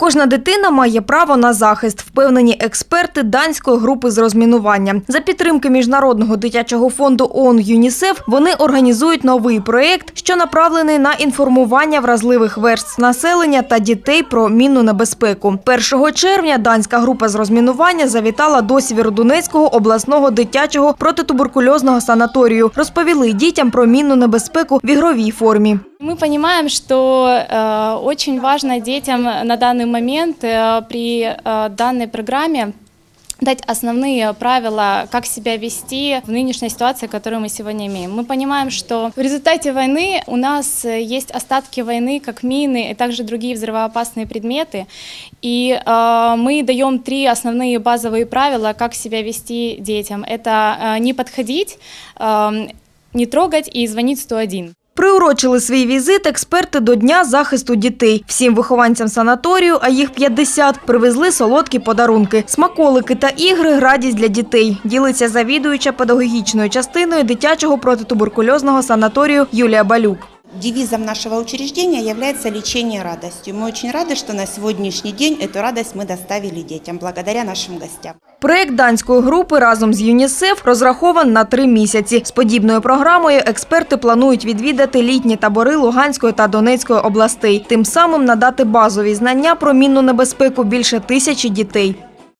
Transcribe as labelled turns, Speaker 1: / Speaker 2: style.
Speaker 1: Кожна дитина має право на захист, впевнені експерти данської групи з розмінування. За підтримки міжнародного дитячого фонду ООН ЮНІСЕФ вони організують новий проєкт, що направлений на інформування вразливих верств населення та дітей про мінну небезпеку. 1 червня данська група з розмінування завітала до Сєвєродонецького обласного дитячого протитуберкульозного санаторію. Розповіли дітям про мінну небезпеку в ігровій формі.
Speaker 2: Мы понимаем, что э, очень важно детям на данный момент э, при э, данной программе дать основные правила, как себя вести в нынешней ситуации, которую мы сегодня имеем. Мы понимаем, что в результате войны у нас э, есть остатки войны, как мины и также другие взрывоопасные предметы. И э, мы даем три основные базовые правила, как себя вести детям. Это э, не подходить, э, не трогать и звонить 101.
Speaker 1: Приурочили свій візит експерти до Дня захисту дітей. Всім вихованцям санаторію, а їх 50, привезли солодкі подарунки, смаколики та ігри радість для дітей. Ділиться завідуюча педагогічною частиною дитячого протитуберкульозного санаторію Юлія Балюк.
Speaker 3: Девизом нашего учреждения является лечение радостью. Мы очень рады, что на сегодняшний день эту радость мы доставили детям благодаря нашим гостям.
Speaker 1: Проект данської групи разом з ЮНІСЕФ розрахован на три місяці. З подібною програмою експерти планують відвідати літні табори Луганської та Донецької областей, тим самим надати базові знання про мінну небезпеку більше тисячі дітей.